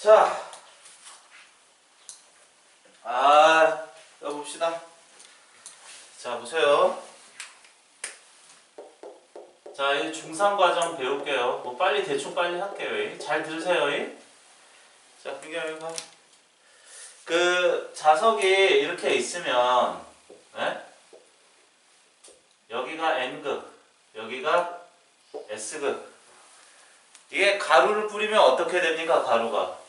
자, 아, 여기 봅시다. 자, 보세요. 자, 이 중상 과정 배울게요. 뭐 빨리 대충 빨리 할게요. 이. 잘 들으세요. 이. 자, 봐. 그 자석이 이렇게 있으면, 예? 여기가 N극, 여기가 S극. 이게 가루를 뿌리면 어떻게 됩니까? 가루가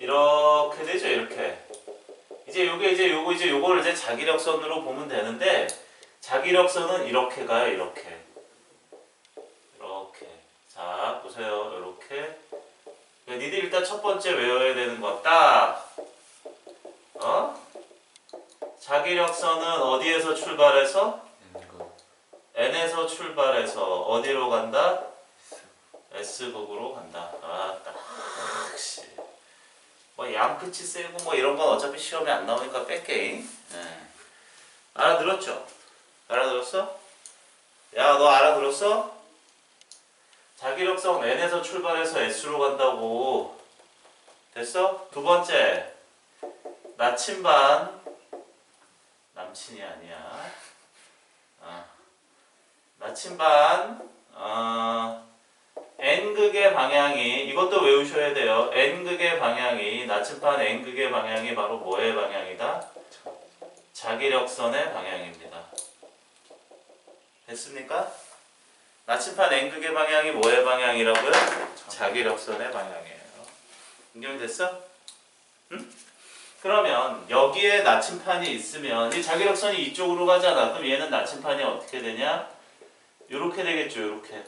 이렇게 되죠. 이렇게. 이제 요게 이제 요거 이제 요거를 이제 자기력선으로 보면 되는데 자기력선은 이렇게 가요. 이렇게. 이렇게. 자 보세요. 이렇게. 니들 일단 첫 번째 외워야 되는 거 딱. 어? 자기력선은 어디에서 출발해서 N에서 출발해서 어디로 간다? S S극으로 간다. 아따. 씨. 뭐 양끝이 세고 뭐 이런 건 어차피 시험에 안 나오니까 뺄게. 예. 알아들었죠? 알아들었어? 야, 너 알아들었어? 자기력성 N에서 출발해서 S로 간다고. 됐어? 두 번째. 나침반. 남친이 아니야. 아. 나침반. 어. N극의 방향이 이것도 외우셔야 돼요. N극의 방향이 나침반 N극의 방향이 바로 뭐의 방향이다? 자기력선의 방향입니다. 됐습니까? 나침반 N극의 방향이 뭐의 방향이라고요? 자기력선의 방향이에요. 인정이 됐어? 응? 그러면 여기에 나침판이 있으면 이 자기력선이 이쪽으로 가잖아. 그럼 얘는 나침판이 어떻게 되냐? 이렇게 되겠죠. 이렇게.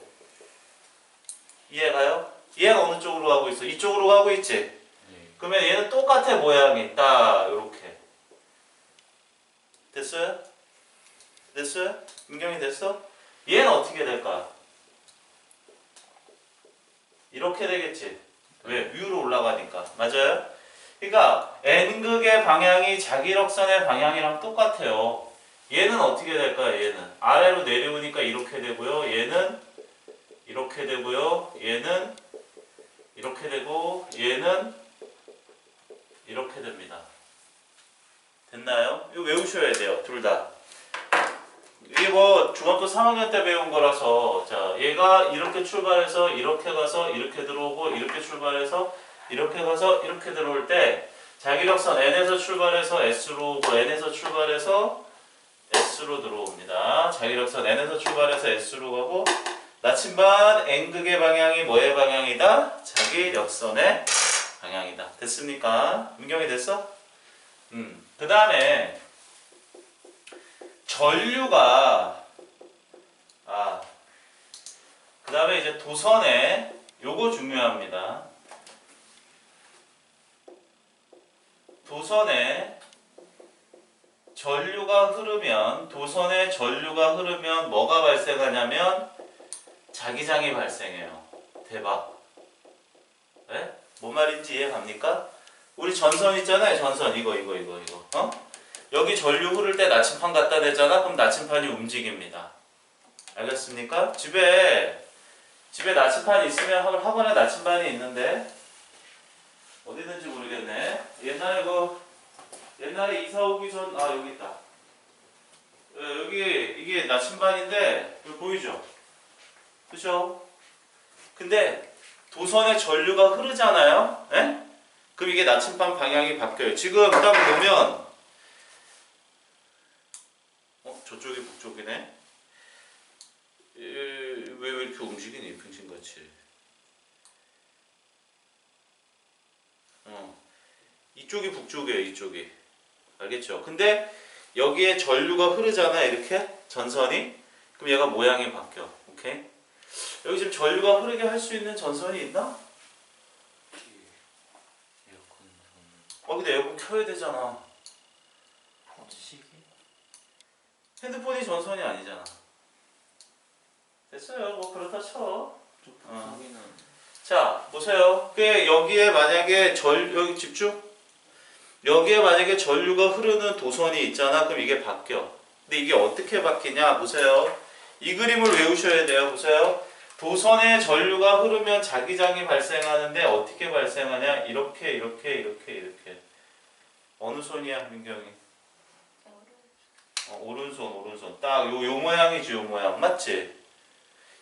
이해가요? 얘가 어느 쪽으로 가고 있어? 이쪽으로 가고 있지? 네 그러면 얘는 똑같아 모양이 딱 이렇게 됐어요? 됐어요? 민경이 됐어? 얘는 어떻게 될까? 이렇게 되겠지? 왜? 위로 올라가니까 맞아요? 그러니까 n극의 방향이 자기력선의 방향이랑 똑같아요 얘는 어떻게 될까요? 얘는 아래로 내려오니까 이렇게 되고요 얘는 이렇게 되고요. 얘는 이렇게 되고 얘는 이렇게 됩니다. 됐나요? 이거 외우셔야 돼요. 둘 다. 이게 뭐 중학교 3학년 때 배운 거라서 자 얘가 이렇게 출발해서 이렇게 가서 이렇게 들어오고 이렇게 출발해서 이렇게 가서 이렇게 들어올 때 자기력선 n에서 출발해서 s로 오고 n에서 출발해서 s로 들어옵니다. 자기력선 n에서 출발해서 s로 가고 나침반 N극의 방향이 뭐의 방향이다? 자기력선의 방향이다. 됐습니까? 민경이 됐어? 음. 그 다음에 전류가 아. 그 다음에 이제 도선에 요거 중요합니다. 도선에 전류가 흐르면 도선에 전류가 흐르면 뭐가 발생하냐면 자기장이 발생해요. 대박. 네? 뭔 말인지 이해 갑니까? 우리 전선 있잖아요. 전선 이거 이거 이거 이거. 어? 여기 전류 흐를 때 나침판 갖다 대잖아. 그럼 나침판이 움직입니다. 알겠습니까? 집에 집에 나침판이 있으면 학- 학원에 나침반이 있는데 어디든지 모르겠네. 옛날에 그 옛날에 이사 오기 전 아 여기 있다. 어, 여기 이게 나침반인데 보이죠? 그죠? 근데 도선에 전류가 흐르잖아요. 예? 그럼 이게 나침반 방향이 바뀌어요. 지금 딱 보면 어 저쪽이 북쪽이네. 왜 왜 이렇게 움직이니 빙신같이? 어 이쪽이 북쪽이에요. 이쪽이 알겠죠? 근데 여기에 전류가 흐르잖아 이렇게 전선이 그럼 얘가 모양이 바뀌어. 오케이? 여기 지금 전류가 흐르게 할 수 있는 전선이 있나? 에어컨 어 근데 에어컨 켜야 되잖아. 시기 핸드폰이 전선이 아니잖아. 됐어요. 뭐 그렇다 쳐. 좀 어. 보기는 자 보세요. 그 여기에 만약에 전 여기 집중. 여기에 만약에 전류가 흐르는 도선이 있잖아. 그럼 이게 바뀌어. 근데 이게 어떻게 바뀌냐? 보세요. 이 그림을 외우셔야 돼요. 보세요. 도선에 전류가 흐르면 자기장이 발생하는데 어떻게 발생하냐? 이렇게 이렇게 이렇게 이렇게. 어느 손이야, 민경이? 어, 오른손 오른손 딱요 요 모양이지 요 모양 맞지?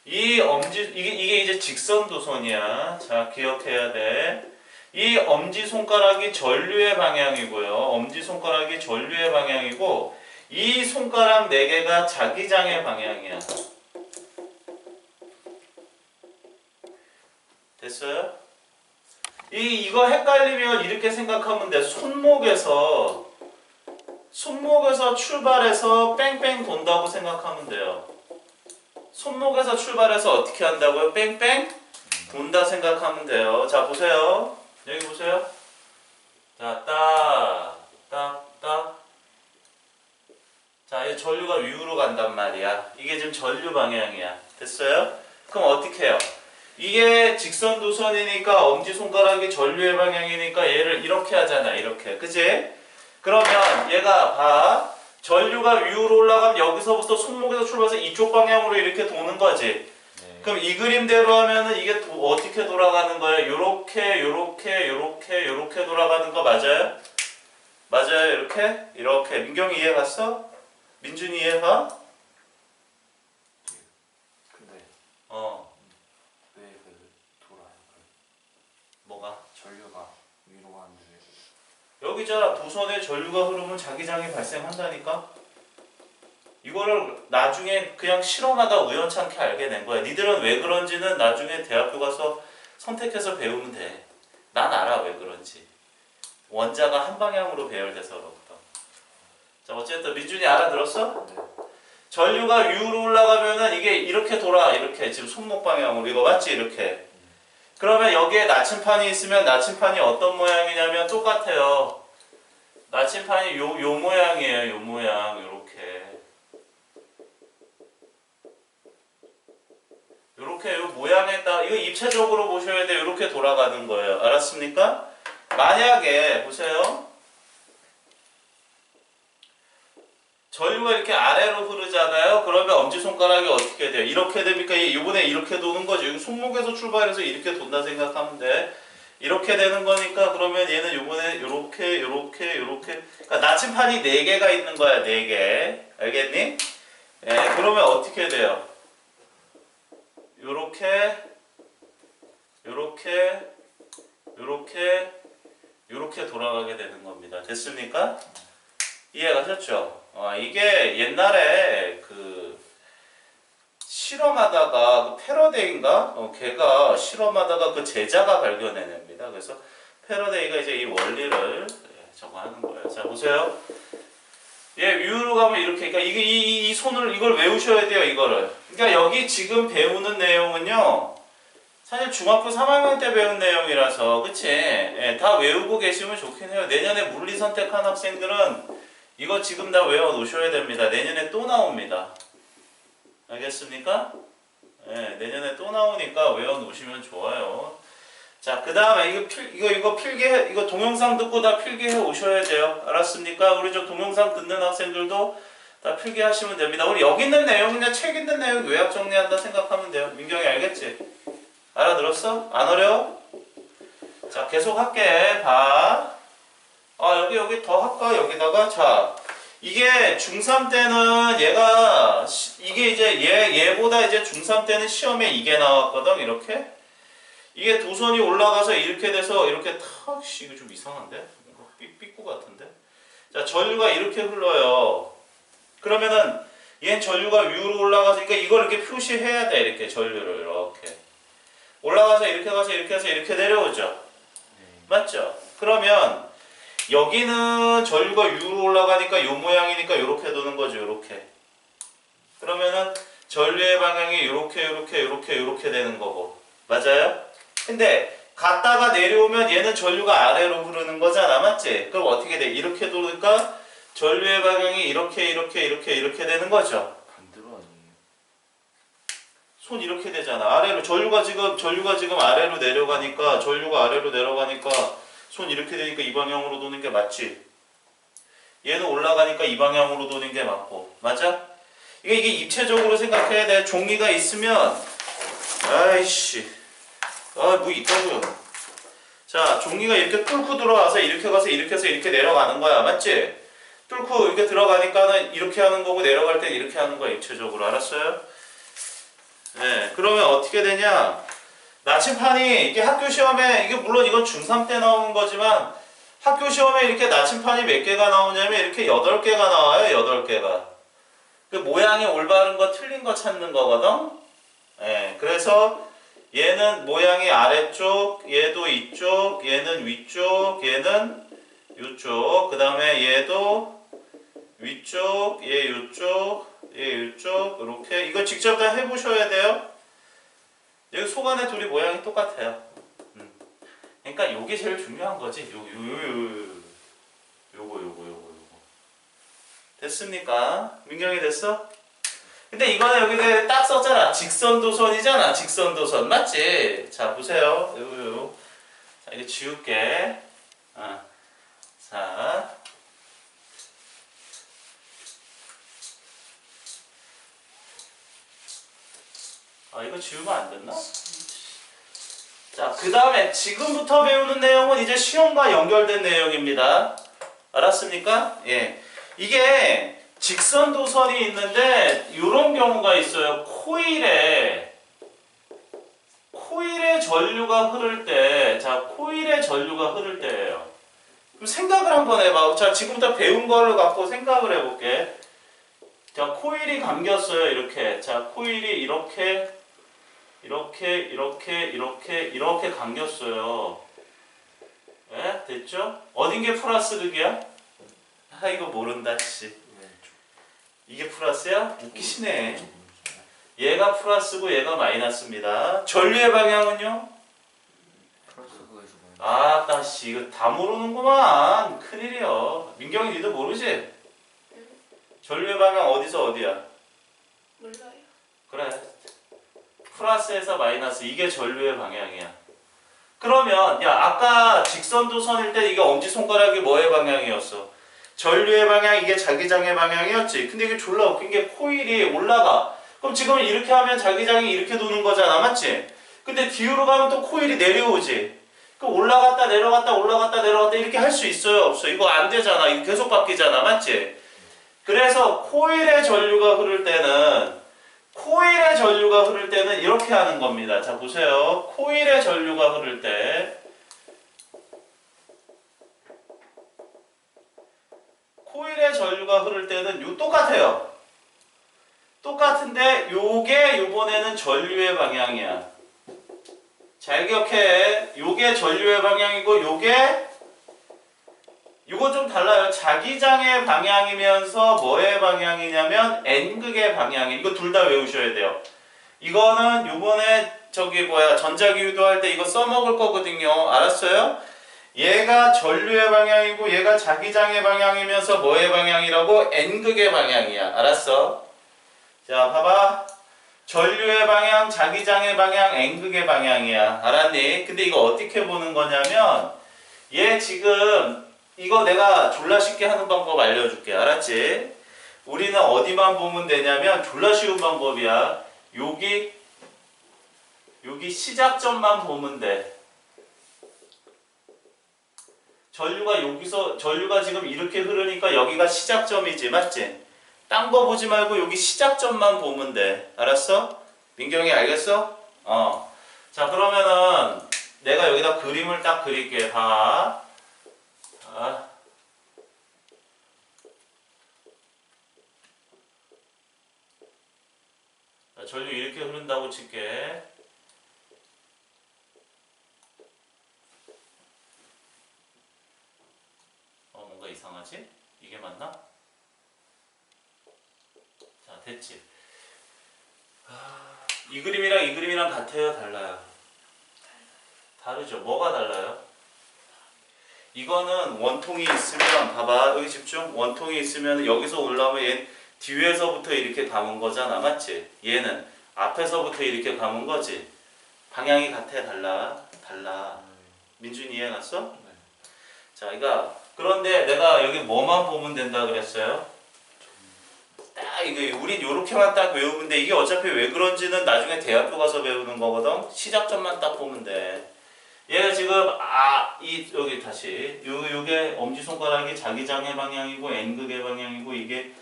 이 엄지 이게 이게 이제 직선 도선이야. 자 기억해야 돼. 이 엄지 손가락이 전류의 방향이고요. 엄지 손가락이 전류의 방향이고 이 손가락 네 개가 자기장의 방향이야. 됐어요? 이 이거 헷갈리면 이렇게 생각하면 돼. 손목에서 손목에서 출발해서 뺑뺑 돈다고 생각하면 돼요. 손목에서 출발해서 어떻게 한다고요? 뺑뺑 돈다 생각하면 돼요. 자 보세요. 여기 보세요. 자, 딱, 딱, 딱. 자, 이 전류가 위로 간단 말이야. 이게 지금 전류 방향이야. 됐어요? 그럼 어떻게 해요? 이게 직선 도선이니까 엄지손가락이 전류의 방향이니까 얘를 이렇게 하잖아. 이렇게. 그지? 그러면 얘가 봐. 전류가 위로 올라가면 여기서부터 손목에서 출발해서 이쪽 방향으로 이렇게 도는 거지. 네. 그럼 이 그림대로 하면은 이게 도- 어떻게 돌아가는 거예요? 요렇게, 요렇게, 요렇게, 요렇게 돌아가는 거 맞아요? 맞아요, 이렇게? 이렇게. 민경이 이해 갔어? 민준이 이해 가? 근데 어, 왜 그 돌아요? 그 뭐가? 전류가 위로 가는데 여기잖아. 도선에 전류가 흐르면 자기장이 발생한다니까? 이거를 나중에 그냥 실험하다 우연찮게 알게 된 거야. 니들은 왜 그런지는 나중에 대학교 가서 선택해서 배우면 돼. 난 알아, 왜 그런지. 원자가 한 방향으로 배열돼서 그렇거든. 자, 어쨌든 민준이 알아들었어? 네. 전류가 위로 올라가면은 이게 이렇게 돌아. 이렇게. 지금 손목 방향으로. 이거 맞지? 이렇게. 그러면 여기에 나침판이 있으면 나침판이 어떤 모양이냐면 똑같아요. 나침판이 요, 요 모양이에요. 요 모양. 요렇게. 요렇게 요 모양에 따라 이거 입체적으로 보셔야 돼요. 요렇게 돌아가는 거예요. 알았습니까? 만약에 보세요. 전류가 이렇게 아래로 흐르잖아요. 그러면 엄지손가락이 어떻게 돼요? 이렇게 됩니까? 얘 이번에 이렇게 도는. 여기 손목에서 출발해서 이렇게 돈다 생각하면 돼. 이렇게 되는 거니까 그러면 얘는 요번에 요렇게 요렇게 요렇게 그러니까 나침판이 네 개가 있는 거야. 네 개. 알겠니? 예, 그러면 어떻게 돼요? 요렇게 요렇게 요렇게 요렇게 돌아가게 되는 겁니다. 됐습니까? 이해가셨죠? 어, 이게 옛날에 그 실험하다가 그 패러데이인가? 어, 걔가 실험하다가 그 제자가 발견해냅니다. 그래서 패러데이가 이제 이 원리를 예, 저거 하는 거예요. 자 보세요. 얘 위로 가면 이렇게 그러니까 이게 이, 이, 이 손을 이걸 외우셔야 돼요. 이거를. 그러니까 여기 지금 배우는 내용은요. 사실 중학교 3학년 때 배운 내용이라서 그치? 예, 다 외우고 계시면 좋긴 해요. 내년에 물리 선택한 학생들은 이거 지금 다 외워 놓으셔야 됩니다. 내년에 또 나옵니다. 알겠습니까? 예, 내년에 또 나오니까 외워 놓으시면 좋아요. 자, 그 다음에 이거 필, 이거, 이거 필기, 이거 동영상 듣고 다 필기해 오셔야 돼요. 알았습니까? 우리 저 동영상 듣는 학생들도 다 필기하시면 됩니다. 우리 여기 있는 내용, 그냥 책 있는 내용 요약 정리한다 생각하면 돼요. 민경이 알겠지? 알아들었어? 안 어려워? 자, 계속 할게. 봐. 아, 여기, 여기 더 할까? 여기다가. 자, 이게 중3 때는 얘가, 시- 이게 이제 얘, 얘보다 이제 중3 때는 시험에 이게 나왔거든, 이렇게. 이게 도선이 올라가서 이렇게 돼서 이렇게 탁, 씨, 이거 좀 이상한데? 이거 삐, 삐꾸 같은데? 자, 전류가 이렇게 흘러요. 그러면은, 얘는 전류가 위로 올라가서, 그러니까 이걸 이렇게 표시해야 돼, 이렇게 전류를, 이렇게. 올라가서 이렇게 가서 이렇게 해서 이렇게 내려오죠. 네. 맞죠? 그러면 여기는 전류가 위로 올라가니까 요 모양이니까 요렇게 도는 거죠. 요렇게. 그러면은 전류의 방향이 요렇게 요렇게 요렇게 요렇게 되는 거고. 맞아요? 근데 갔다가 내려오면 얘는 전류가 아래로 흐르는 거잖아. 맞지? 그럼 어떻게 돼? 이렇게 도니까 전류의 방향이 이렇게 이렇게 이렇게 이렇게 되는 거죠. 반대로 아니에요? 손 이렇게 되잖아. 아래로 전류가 지금 전류가 지금 아래로 내려가니까 전류가 아래로 내려가니까 손 이렇게 되니까 이 방향으로 도는 게 맞지. 얘는 올라가니까 이 방향으로 도는 게 맞고 맞아? 이게 이게 입체적으로 생각해야 돼. 종이가 있으면 아이씨. 아, 뭐 있다고요. 자, 종이가 이렇게 뚫고 들어와서 이렇게 가서 이렇게 해서 이렇게 내려가는 거야. 맞지? 뚫고 이렇게 들어가니까는 이렇게 하는 거고 내려갈 땐 이렇게 하는 거야. 입체적으로. 알았어요? 네. 그러면 어떻게 되냐? 나침판이 이게 학교 시험에 이게 물론 이건 중3 때 나오는 거지만 학교 시험에 이렇게 나침판이 몇 개가 나오냐면 이렇게 8개가 나와요. 8개가. 그 모양이 올바른 거 틀린 거 찾는 거거든. 예. 그래서 얘는 모양이 아래쪽, 얘도 이쪽, 얘는 위쪽, 얘는 이쪽. 그다음에 얘도 위쪽, 얘 이쪽, 얘 이쪽 이렇게 이거 직접 다 해 보셔야 돼요. 여기 속 안에 둘이 모양이 똑같아요. 음. 그러니까 요게 제일 중요한 거지. 요, 요, 요, 요, 요. 요거, 요거, 요거, 요거. 됐습니까? 민경이 됐어? 근데 이거는 여기 딱 썼잖아. 직선도선이잖아. 직선도선. 맞지? 자, 보세요. 요, 요, 요. 자, 이거 지울게. 아. 자. 아, 이거 지우면 안 됐나? 자, 그 다음에 지금부터 배우는 내용은 이제 시험과 연결된 내용입니다. 알았습니까? 예. 이게 직선 도선이 있는데 이런 경우가 있어요. 코일에 코일에 전류가 흐를 때, 자, 코일에 전류가 흐를 때예요. 그럼 생각을 한번 해봐. 자, 지금부터 배운 거를 갖고 생각을 해볼게. 자, 코일이 감겼어요. 이렇게. 자, 코일이 이렇게, 이렇게, 이렇게, 이렇게, 이렇게 감겼어요. 예? 됐죠? 어딘 게 플러스 극이야? 아, 이거 모른다, 씨. 이게 플러스야? 웃기시네. 얘가 플러스고 얘가 마이너스입니다. 전류의 방향은요? 플러스 그거에서 보면 아따 씨 이거 다 모르는구만. 큰일이야. 민경이 니도 모르지? 전류의 방향 어디서 어디야? 몰라요. 그래. 플러스에서 마이너스 이게 전류의 방향이야. 그러면 야 아까 직선도 선일 때 이게 엄지손가락이 뭐의 방향이었어? 전류의 방향 이게 자기장의 방향이었지. 근데 이게 졸라 웃긴 게 코일이 올라가. 그럼 지금 이렇게 하면 자기장이 이렇게 도는 거잖아, 맞지? 근데 뒤로 가면 또 코일이 내려오지. 그 올라갔다 내려갔다 올라갔다 내려갔다 이렇게 할 수 있어요, 없어? 이거 안 되잖아. 이거 계속 바뀌잖아, 맞지? 그래서 코일의 전류가 흐를 때는 코일의 전류가 흐를 때는 이렇게 하는 겁니다. 자 보세요. 코일의 전류가 흐를 때 코일의 전류가 흐를 때는 요 똑같아요. 똑같은데 요게 요번에는 전류의 방향이야. 잘 기억해. 요게 전류의 방향이고 요게 이거 좀 달라요. 자기장의 방향이면서 뭐의 방향이냐면 N극의 방향이. 이거 둘 다 외우셔야 돼요. 이거는 요번에 저기 뭐야 전자기유도 할 때 이거 써먹을 거거든요. 알았어요? 얘가 전류의 방향이고 얘가 자기장의 방향이면서 뭐의 방향이라고 N극의 방향이야. 알았어? 자, 봐봐. 전류의 방향, 자기장의 방향, N극의 방향이야. 알았니? 근데 이거 어떻게 보는 거냐면 얘 지금 이거 내가 졸라 쉽게 하는 방법 알려줄게. 알았지? 우리는 어디만 보면 되냐면 졸라 쉬운 방법이야. 여기 여기 시작점만 보면 돼. 전류가 여기서 전류가 지금 이렇게 흐르니까 여기가 시작점이지, 맞지? 딴 거 보지 말고 여기 시작점만 보면 돼. 알았어? 민경이 알겠어? 어. 자, 그러면은 내가 여기다 그림을 딱 그릴게. 봐. 자. 자, 전류 이렇게 흐른다고 칠게. 어, 뭔가 이상하지? 이게 맞나? 자, 됐지? 아, 이 그림이랑 이 그림이랑 같아요? 달라요? 다르죠? 뭐가 달라요? 이거는 원통이 있으면 봐봐 여기 집중 원통이 있으면 여기서 올라오면 얘 뒤에서부터 이렇게 감은 거잖아 맞지? 얘는 앞에서부터 이렇게 감은 거지 방향이 같아 달라 달라 민준이 이해 갔어? 네. 자 이거 그런데 내가 여기 뭐만 보면 된다 그랬어요? 딱딱 이게 우린 요렇게만 딱 외우면 돼. 이게 어차피 왜 그런지는 나중에 대학교 가서 배우는 거거든. 시작점만 딱 보면 돼. 얘가 지금 아 이 여기 다시 요 요게 엄지 손가락이 자기장의 방향이고 N극의 방향이고 이게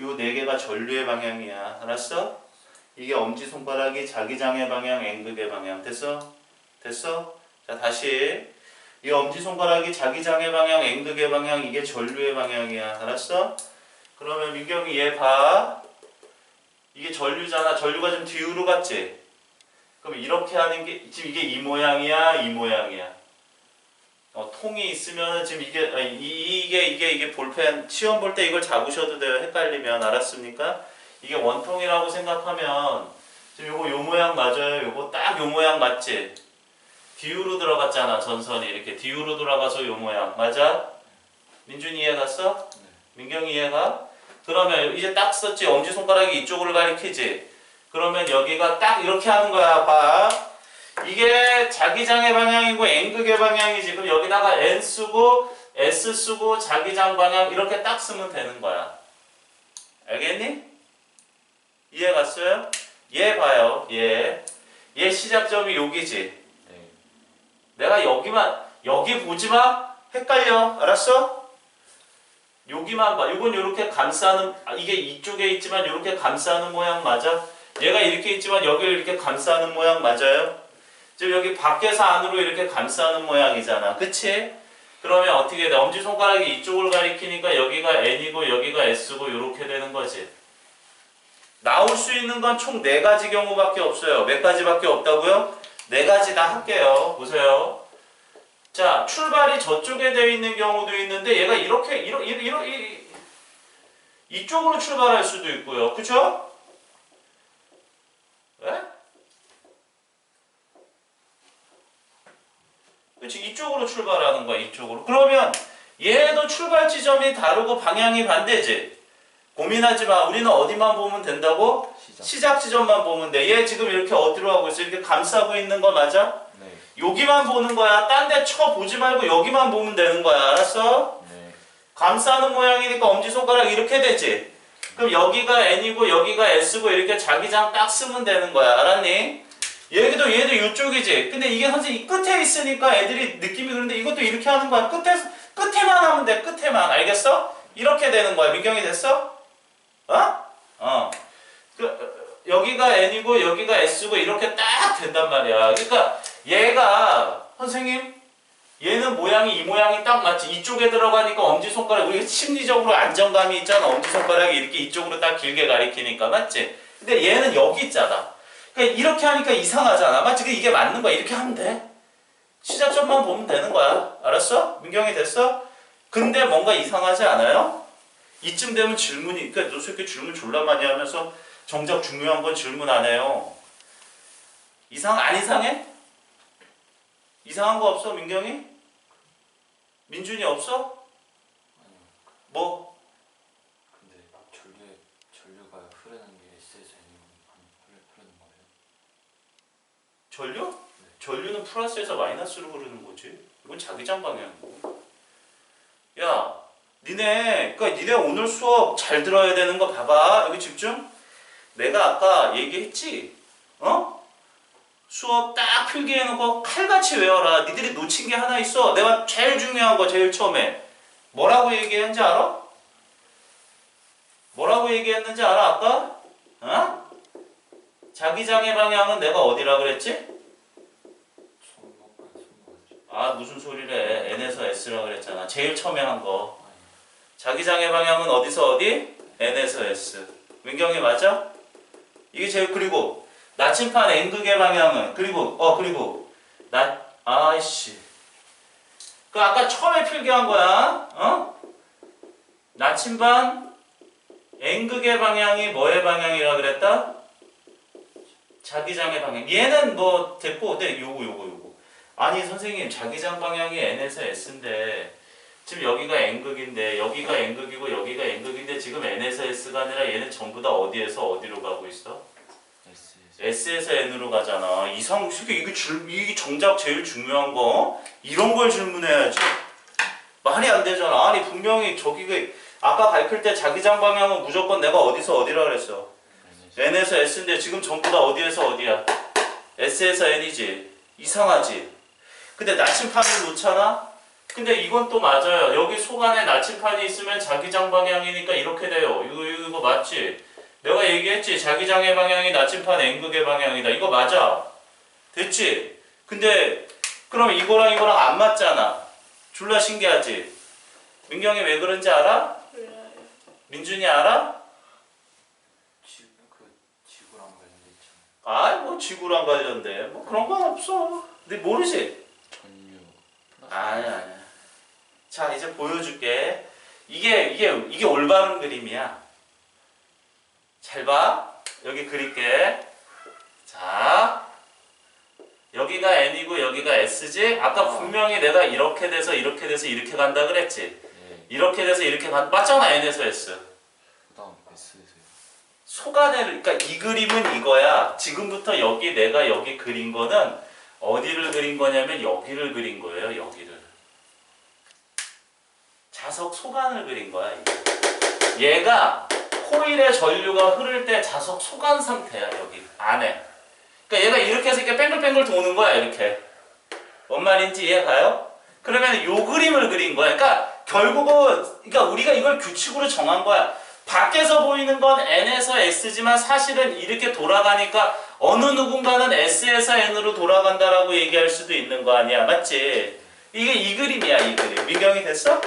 요 네 개가 전류의 방향이야. 알았어? 이게 엄지 손가락이 자기장의 방향, N극의 방향. 됐어? 됐어? 자 다시 이 엄지 손가락이 자기장의 방향, N극의 방향 이게 전류의 방향이야. 알았어? 그러면 민경이 얘 봐. 이게 전류잖아. 전류가 좀 뒤로 갔지? 그럼 이렇게 하는 게 지금 이게 이 모양이야, 이 모양이야. 어, 통이 있으면 지금 이게 아니, 이, 이게 이게 이게 볼펜 시험 볼 때 이걸 잡으셔도 돼요. 헷갈리면 알았습니까? 이게 원통이라고 생각하면 지금 요거 요 모양 맞아요. 요거 딱 요 모양 맞지? 뒤로 들어갔잖아. 전선이 이렇게 뒤로 돌아가서 요 모양 맞아? 민준이 이해 갔어? 민경이 이해가? 그러면 이제 딱 썼지. 엄지 손가락이 이쪽으로 가리키지. 그러면 여기가 딱 이렇게 하는 거야. 봐. 이게 자기장의 방향이고 N극의 방향이지. 그럼 여기다가 N 쓰고 S 쓰고 자기장 방향 이렇게 딱 쓰면 되는 거야. 알겠니? 이해 갔어요? 얘 봐요. 얘. 얘 시작점이 여기지. 네. 내가 여기만 여기 보지 마. 헷갈려. 알았어? 여기만 봐. 이건 이렇게 감싸는 아, 이게 이쪽에 있지만 이렇게 감싸는 모양 맞아? 얘가 이렇게 있지만 여기를 이렇게 감싸는 모양 맞아요? 지금 여기 밖에서 안으로 이렇게 감싸는 모양이잖아. 그치? 그러면 어떻게 돼? 엄지손가락이 이쪽을 가리키니까 여기가 N이고 여기가 S고 이렇게 되는 거지. 나올 수 있는 건 총 네 가지 경우밖에 없어요. 몇 가지밖에 없다고요? 네 가지 다 할게요. 보세요. 자, 출발이 저쪽에 되어 있는 경우도 있는데 얘가 이렇게 이러 이러 이러 이 이쪽으로 출발할 수도 있고요. 그렇죠? 예? 그렇지 이쪽으로 출발하는 거야 이쪽으로. 그러면 얘도 출발 지점이 다르고 방향이 반대지. 고민하지 마. 우리는 어디만 보면 된다고? 시작. 시작 지점만 보면 돼 얘 지금 이렇게 어디로 하고 있어? 이렇게 감싸고 있는 거 맞아? 네. 여기만 보는 거야. 딴 데 쳐 보지 말고 여기만 보면 되는 거야. 알았어? 네. 감싸는 모양이니까 엄지손가락 이렇게 되지. 그럼 여기가 N이고 여기가 S고 이렇게 자기장 딱 쓰면 되는 거야. 알았니? 얘도 얘도 이쪽이지 근데 이게 선생님 이 끝에 있으니까 애들이 느낌이 그런데 이것도 이렇게 하는 거야 끝에 끝에만 하면 돼 끝에만 알겠어? 이렇게 되는 거야 민경이 됐어? 어? 어. 그, 어, 여기가 N이고 여기가 S고 이렇게 딱 된단 말이야 그러니까 얘가 선생님 얘는 모양이 이 모양이 딱 맞지 이쪽에 들어가니까 엄지손가락 우리가 심리적으로 안정감이 있잖아 엄지손가락이 이렇게 이쪽으로 딱 길게 가리키니까 맞지? 근데 얘는 여기 있잖아 그러니까 이렇게 하니까 이상하잖아 맞지? 이게 맞는 거야 이렇게 하면 돼 시작점만 보면 되는 거야 알았어? 민경이 됐어? 근데 뭔가 이상하지 않아요? 이쯤 되면 질문이 그러니까 너 새끼 질문 졸라 많이 하면서 정작 중요한 건 질문 안 해요 이상 안 이상해? 이상한 거 없어 민경이? 민준이 없어? 뭐? 근데 전류에 전류가 흐르는 게 S에서 N으로 흐르는 거예요? 전류? 전류는 플러스에서 마이너스로 흐르는 거지. 이건 자기장 방향이고. 야, 니네, 그러니까 니네 오늘 수업 잘 들어야 되는 거 봐봐. 여기 집중. 내가 아까 얘기했지. 어? 수업 딱 필기해놓고 칼같이 외워라. 니들이 놓친 게 하나 있어. 내가 제일 중요한 거 제일 처음에 뭐라고 얘기했는지 알아? 뭐라고 얘기했는지 알아 아까? 어? 자기장의 방향은 내가 어디라 그랬지? 아 무슨 소리래 N에서 S라 그랬잖아 제일 처음에 한거 아니. 자기장의 방향은 어디서 어디? N에서 S 민경이 맞아? 이게 제일 그리고 나침판 N극의 방향은 그리고 어 그리고 나 아이씨 그 아까 처음에 필기한 거야 어? 나침반 N극의 방향이 뭐의 방향이라 그랬다? 자기장의 방향 얘는 뭐 됐고 근데 요거 요거 요거 아니 선생님 자기장 방향이 n에서 s인데 지금 여기가 n극인데 여기가 n극이고 여기가 n극인데 지금 n에서 s가 아니라 얘는 전부 다 어디에서 어디로 가고 있어? S에서 n으로 가잖아. 이상 이게 이게 줄 이게 정작 제일 중요한 거 이런 걸 질문해야지. 말이 안 되잖아. 아니 분명히 저기가 아까 가르칠 때 자기장 방향은 무조건 내가 어디서 어디라 그랬어? N에서 s인데 지금 전부 다 어디에서 어디야? s에서 n이지. 이상하지. 근데 나침판을 놓잖아? 근데 이건 또 맞아요. 여기 속안에 나침판이 있으면 자기장 방향이니까 이렇게 돼요. 이거 이거, 이거 맞지? 내가 얘기했지. 자기장의 방향이 나침판 n극의 방향이다. 이거 맞아. 됐지? 근데 그럼 이거랑 이거랑 안 맞잖아. 졸라 신기하지? 민경이 왜 그런지 알아? 몰라요. 민준이 알아? 지, 그 지구랑 관련돼 있잖 아이 뭐 지구랑 관련돼. 뭐 그런 건 없어. 근데 모르지? 전류. 아니야 아니야 자 이제 보여줄게. 이게 이게 이게 올바른 그림이야. 잘 봐. 여기 그릴게. 자. 여기가 n이고 여기가 s지? 아까 어. 분명히 내가 이렇게 돼서 이렇게 돼서 이렇게 간다 그랬지? 네. 이렇게 돼서 이렇게 간 맞잖아 n에서 s. 그다음 S 속안에 그러니까 이 그림은 이거야. 지금부터 여기 내가 여기 그린 거는 어디를 그린 거냐면 여기를 그린 거예요. 여기를. 자석 속안을 그린 거야. 이게. 얘가 코일에 전류가 흐를 때 자석 속안 상태야. 여기 안에. 그러니까 얘가 이렇게 해서 이렇게 뺑글뺑글 도는 거야. 이렇게. 뭔 말인지 이해가요? 그러면 요 그림을 그린 거야. 그러니까 결국은 그러니까 우리가 이걸 규칙으로 정한 거야. 밖에서 보이는 건 n에서 s지만 사실은 이렇게 돌아가니까 어느 누군가는 s에서 n으로 돌아간다라고 얘기할 수도 있는 거 아니야 맞지? 이게 이 그림이야 이 그림 민경이 됐어?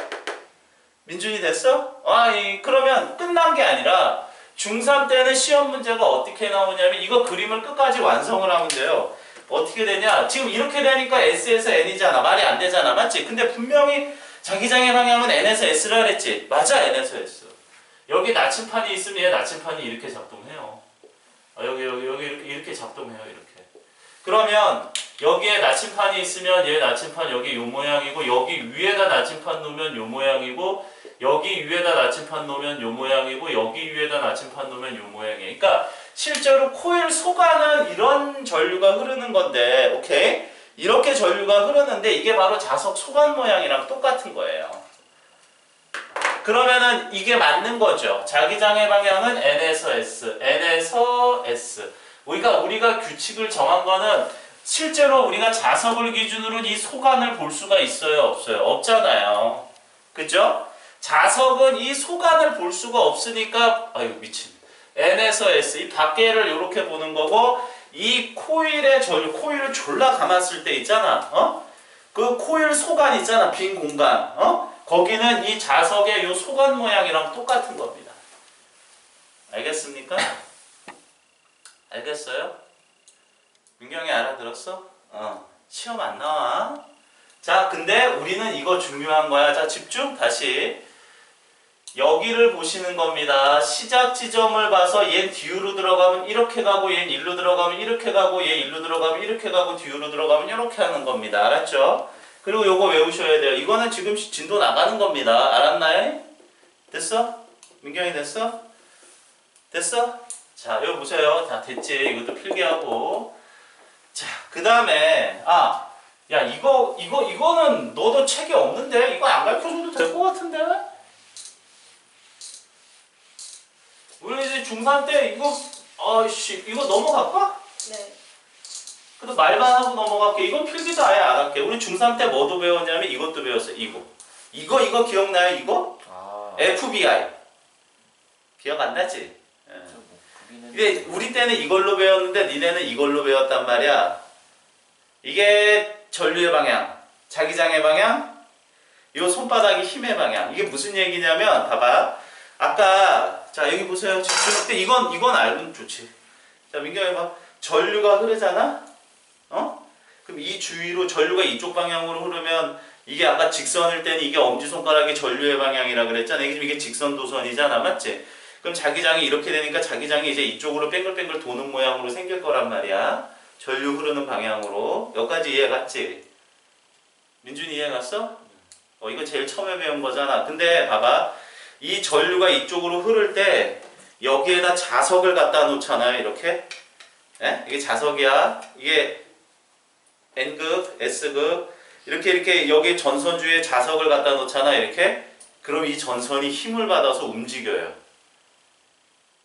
민준이 됐어? 아 이, 그러면 끝난 게 아니라 중3 때는 시험 문제가 어떻게 나오냐면 이거 그림을 끝까지 완성을 하면 돼요 어떻게 되냐 지금 이렇게 되니까 s에서 n이잖아 말이 안 되잖아 맞지? 근데 분명히 자기장의 방향은 n에서 s라 그랬지 맞아 n에서 s 여기 나침판이 있으면 얘 나침판이 이렇게 작동해요. 아, 여기 여기 여기 이렇게, 작동해요 이렇게. 그러면 여기에 나침판이 있으면 얘 나침판 여기 요 모양이고 여기 위에다 나침판 놓으면 요 모양이고 여기 위에다 나침판 놓으면 요 모양이고 여기 위에다 나침판 놓으면 요 모양이에요. 그러니까 실제로 코일 속안은 이런 전류가 흐르는 건데 오케이 이렇게 전류가 흐르는데 이게 바로 자석 속안 모양이랑 똑같은 거예요. 그러면은 이게 맞는 거죠. 자기장의 방향은 n에서 s, n에서 s. 우리가 우리가 규칙을 정한 거는 실제로 우리가 자석을 기준으로 이 소관을 볼 수가 있어요, 없어요? 없잖아요. 그죠? 자석은 이 소관을 볼 수가 없으니까 아유 미친. n에서 s 이 밖에를 이렇게 보는 거고 이 코일의 전류 코일을 졸라 감았을 때 있잖아. 어? 그 코일 소관 있잖아. 빈 공간. 어? 거기는 이 자석의 요 소관 모양이랑 똑같은 겁니다. 알겠습니까? 알겠어요? 민경이 알아들었어? 어. 시험 안 나와. 자, 근데 우리는 이거 중요한 거야. 자, 집중. 다시. 여기를 보시는 겁니다. 시작 지점을 봐서 얘 뒤로 들어가면 이렇게 가고 얘 일로 들어가면 이렇게 가고 얘 일로 들어가면 이렇게 가고 뒤로 들어가면 이렇게 하는 겁니다. 알았죠? 그리고 요거 외우셔야 돼요. 이거는 지금 진도 나가는 겁니다. 알았나요? 됐어? 민경이 됐어? 됐어? 자, 여기 보세요. 다 됐지. 이것도 필기하고. 자, 그 다음에, 아, 야, 이거, 이거, 이거는 너도 책이 없는데? 이거 안 가르쳐 줘도 될 것 같은데? 우리 이제 중3 때 이거, 아이씨, 이거 넘어갈까? 네. 그래도 말만 하고 넘어갈게. 이건 필기도 아예 안 할게. 우리 중3 때 뭐도 배웠냐면 이것도 배웠어요. 이거. 이거, 이거 기억나요? 이거? 아. FBI. 기억 안 나지? 예. 근데 했는데. 우리 때는 이걸로 배웠는데 니네는 이걸로 배웠단 말이야. 이게 전류의 방향, 자기장의 방향, 요 손바닥이 힘의 방향. 이게 무슨 얘기냐면 봐봐. 아까 자 여기 보세요. 집중 때 이건 이건 알면 좋지. 자 민경이 봐. 전류가 흐르잖아. 어? 그럼 이 주위로 전류가 이쪽 방향으로 흐르면 이게 아까 직선일 때는 이게 엄지 손가락이 전류의 방향이라 그랬잖아. 이게 이게 직선 도선이잖아, 맞지? 그럼 자기장이 이렇게 되니까 자기장이 이제 이쪽으로 뺑글뺑글 도는 모양으로 생길 거란 말이야. 전류 흐르는 방향으로. 여기까지 이해 갔지? 민준이 이해 갔어? 어, 이거 제일 처음에 배운 거잖아. 근데 봐봐. 이 전류가 이쪽으로 흐를 때 여기에다 자석을 갖다 놓잖아요. 이렇게. 예? 이게 자석이야. 이게 N극, S극. 이렇게 이렇게 여기 전선주에 자석을 갖다 놓잖아. 이렇게. 그럼 이 전선이 힘을 받아서 움직여요.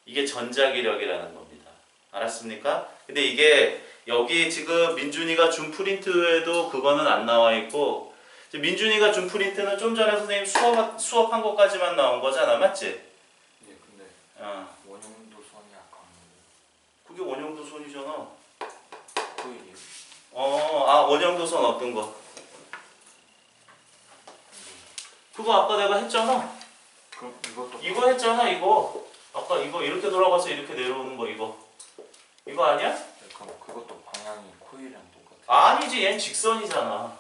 이게 전자기력이라는 겁니다. 알았습니까? 근데 이게 여기 지금 민준이가 준 프린트에도 그거는 안 나와 있고 민준이가 준 프린트는 좀 전에 선생님 수업 수업한 것까지만 나온 거잖아, 맞지? 예 근데 어, 원형도 선이 아까 그게 원형도 손이잖아. 어, 아 원형도 손 어떤 거? 그거 아까 내가 했잖아. 그럼 이것도 이거 했잖아, 이거. 아까 이거 이렇게 돌아가서 이렇게 내려오는 거 이거. 이거 아니야? 그럼 그것도 방향이 코일이랑 똑같아. 아니지, 얘는 직선이잖아.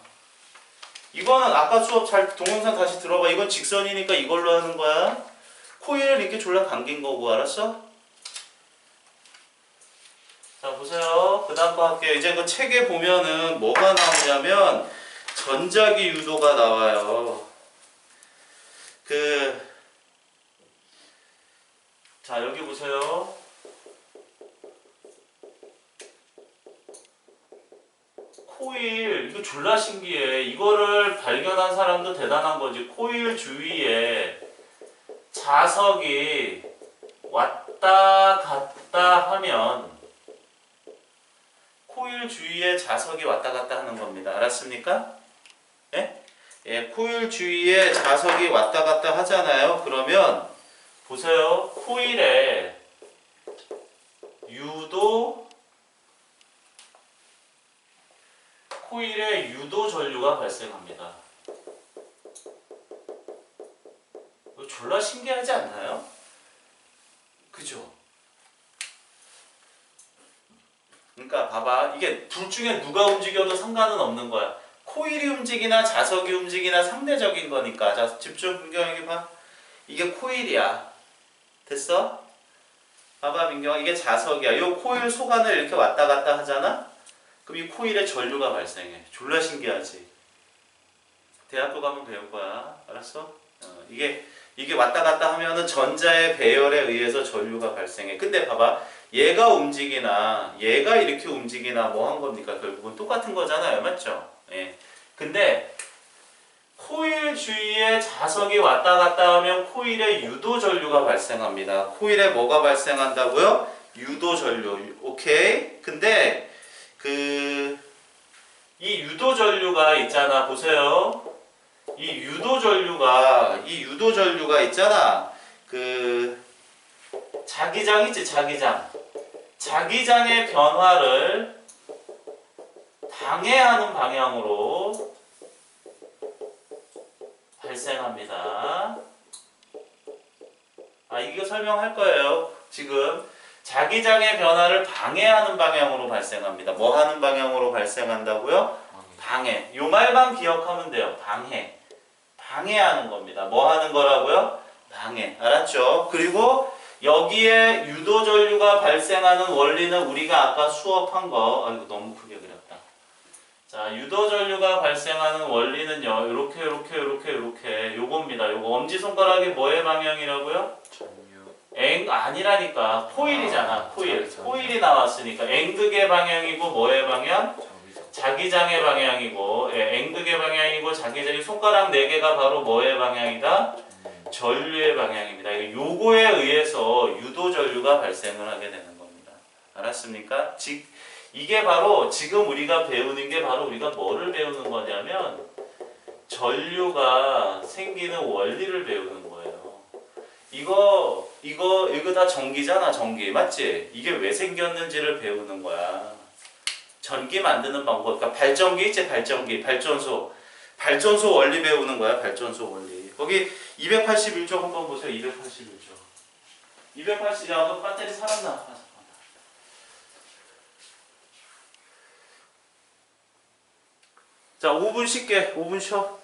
이거는 아까 수업 잘 동영상 다시 들어봐. 이건 직선이니까 이걸로 하는 거야. 코일을 이렇게 졸라 감긴 거고, 알았어? 자, 보세요. 그 다음 거 할게요. 이제 그 책에 보면은 뭐가 나오냐면 전자기 유도가 나와요. 그, 자, 여기 보세요. 코일 이거 졸라 신기해. 이거를 발견한 사람도 대단한 거지. 코일 주위에 자석이 왔다 갔다 하면 코일 주위에 자석이 왔다 갔다 하는 겁니다. 알았습니까? 예? 예, 코일 주위에 자석이 왔다 갔다 하잖아요. 그러면 보세요. 코일에 유도 코일에 유도 전류가 발생합니다. 졸라 신기하지 않나요? 그죠? 그러니까 봐봐 이게 둘 중에 누가 움직여도 상관은 없는 거야. 코일이 움직이나 자석이 움직이나 상대적인 거니까. 자 집중 민경이 봐. 이게 코일이야. 됐어? 봐봐 민경아 이게 자석이야. 요 코일 소관을 이렇게 왔다 갔다 하잖아. 그럼 이 코일에 전류가 발생해. 졸라 신기하지. 대학교 가면 배울 거야. 알았어? 어, 이게 이게 왔다 갔다 하면은 전자의 배열에 의해서 전류가 발생해. 근데 봐봐. 얘가 움직이나 얘가 이렇게 움직이나 뭐 한 겁니까? 결국은 똑같은 거잖아요. 맞죠? 예. 근데 코일 주위에 자석이 왔다 갔다 하면 코일에 유도 전류가 발생합니다. 코일에 뭐가 발생한다고요? 유도 전류. 오케이? 근데 그 이 유도 전류가 있잖아. 보세요. 이 유도 전류가 이 유도 전류가 있잖아. 그 자기장 있지, 자기장. 자기장의 변화를 방해하는 방향으로 발생합니다. 아, 이거 설명할 거예요. 지금 자기장의 변화를 방해하는 방향으로 발생합니다. 뭐 하는 방향으로 발생한다고요? 방해. 요 말만 기억하면 돼요. 방해. 방해하는 겁니다. 뭐 하는 거라고요? 방해. 알았죠? 그리고 여기에 유도 전류가 발생하는 원리는 우리가 아까 수업한 거, 아이고 너무 크게 그렸다. 자, 유도 전류가 발생하는 원리는요. 이렇게 이렇게 이렇게 이렇게 요겁니다. 요거 엄지 손가락이 뭐의 방향이라고요? 엥 아니라니까. 코일이잖아. 아, 코일. 자기장. 코일이 나왔으니까 앵극의 방향이고 뭐의 방향? 저기서 자기장 의 방향이고 예, 앵극의 방향이고 자기장의 손가락 네 개가 바로 뭐의 방향이다? 전류. 전류의 방향입니다. 요거에 의해서 유도 전류가 발생을 하게 되는 겁니다. 알았습니까? 즉 이게 바로 지금 우리가 배우는 게 바로 우리가 뭐를 배우는 거냐면 전류가 생기는 원리를 배우는 거예요. 이거 이거 이거 다 전기잖아, 전기 맞지? 이게 왜 생겼는지를 배우는 거야. 전기 만드는 방법, 그러니까 발전기 있지, 발전기, 발전소, 발전소 원리 배우는 거야, 발전소 원리. 거기 281조 한번 보세요, 281조. 280, 야, 너 배터리 살았나? 자, 5분 쉴게, 5분 쉬어.